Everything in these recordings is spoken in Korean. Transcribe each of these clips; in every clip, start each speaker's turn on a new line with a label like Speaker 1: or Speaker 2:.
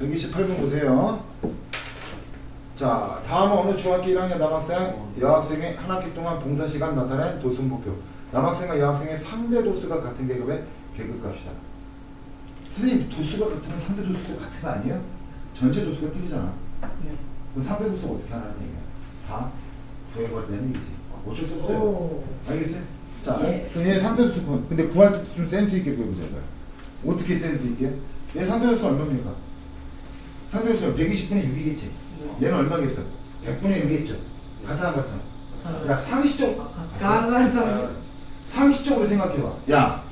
Speaker 1: 128번 보세요. 자, 다음은 어느 중학교 1학년 남학생, 여학생의 한 학기 동안 봉사 시간 나타낸 도수목표. 남학생과 여학생의 상대 도수가 같은 계급의 계급값이다. 선생님, 도수가 같으면 상대 도수가 같은 거 아니에요? 전체 도수가 틀리잖아.
Speaker 2: 네.
Speaker 1: 그럼 상대 도수가 어떻게 하라는 얘기야? 다 구해버리라는 얘기지. 어쩔 수 없어요.
Speaker 2: 오.
Speaker 1: 알겠어요? 자,
Speaker 2: 예.
Speaker 1: 그럼 얘 상대 도수 구- 근데 구할 때 좀 센스 있게 구해보자. 어떻게 센스 있게? 얘 상대 도수 얼마입니까? 상대 도수 120분의 6이겠지. 얘는 얼마겠어? 100분의 6이겠죠. 같아 안 같아? 야 상식적
Speaker 2: 가라장.
Speaker 1: 상식적으로 생각해봐. 야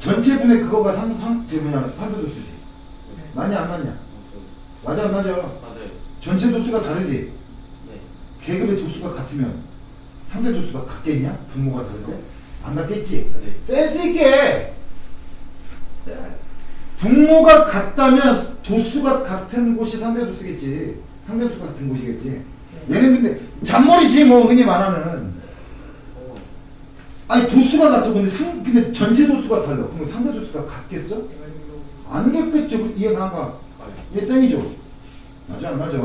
Speaker 1: 전체 분의 그거가 상상 저 뭐냐 상대 도수지. 맞냐 안 맞냐? 맞아 안 맞아?
Speaker 3: 맞아요.
Speaker 1: 전체 도수가 다르지.
Speaker 3: 네.
Speaker 1: 계급의 도수가 같으면 상대 도수가 같겠냐? 분모가 다른데 안 같겠지.
Speaker 3: 네.
Speaker 1: 센스 있게
Speaker 2: 셀.
Speaker 1: 분모가 같다면 도수가 같은 곳이 상대 도수겠지. 상대 도수가 같은 곳이겠지. 얘는 근데 잔머리지 뭐 흔히 말하는.
Speaker 3: 어.
Speaker 1: 아니 도수가 같아 근데 상 근데 전체 도수가 달라. 그럼 상대 도수가 같겠어? 안 같겠죠. 이해가 안 가.
Speaker 3: 아,
Speaker 1: 얘 땡이죠. 맞아 안 맞아.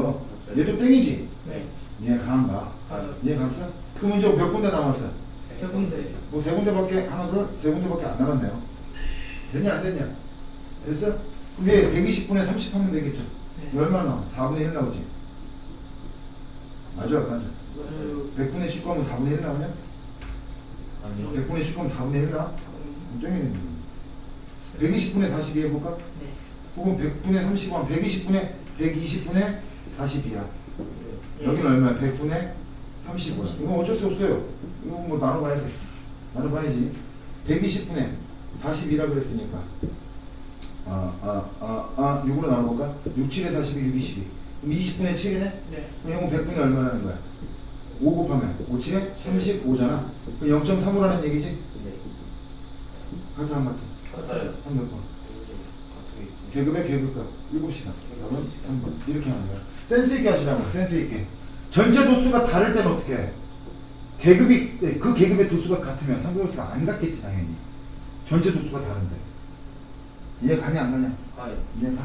Speaker 1: 얘도 땡이지.
Speaker 2: 네.
Speaker 1: 이해가 안 가.
Speaker 3: 아,
Speaker 1: 이해 갔어? 그럼 이제 몇 군데 남았어?
Speaker 2: 세 군데.
Speaker 1: 뭐 세 군데밖에 하나 둘세 군데밖에 안 남았네요. 됐냐 안 됐냐? 됐어? 얘 120분에 30 하면 되겠죠.
Speaker 2: 네.
Speaker 1: 얼마 나와? 4분의 1 나오지. 맞아 안 맞아?
Speaker 2: 맞아요.
Speaker 1: 100분의 19 하면 4분의 1 나오냐?
Speaker 3: 아니요.
Speaker 1: 100분의 19 하면 4분의 1 나와? 땡이네. 120분의 42 해볼까?
Speaker 2: 네.
Speaker 1: 혹은 100분의 35 하면 120분의 120분의 42야.
Speaker 2: 예.
Speaker 1: 여기는 얼마야? 100분의 35야. 이건 어쩔 수 없어요. 이거 뭐 나눠봐야지. 나눠봐야지. 120분의 42라 그랬으니까. 아, 아, 아, 아, 6으로 나눠볼까? 6, 7에 42, 6, 22. 그럼 20분의 7이네?
Speaker 2: 네.
Speaker 1: 그럼 이건 100분의 얼마라는 거야? 5 곱하면 5, 7에 35잖아. 그럼 0.3으로라는 얘기지?
Speaker 3: 네.
Speaker 1: 같아 안 같아?
Speaker 3: 같아요.
Speaker 1: 한몇 번? 계급의 계급값 7시간. 그러면 3번. 이렇게 하는 거야. 센스 있게 하시라고. 센스 있게. 전체 도수가 다를 때는 어떻게 해? 계급이 네, 그 계급의 도수가 같으면 상대 도수가 안 같겠지 당연히. 전체 도수가 다른데. 이해 가냐 안 가냐?
Speaker 3: 아, 예.
Speaker 1: 이해 가?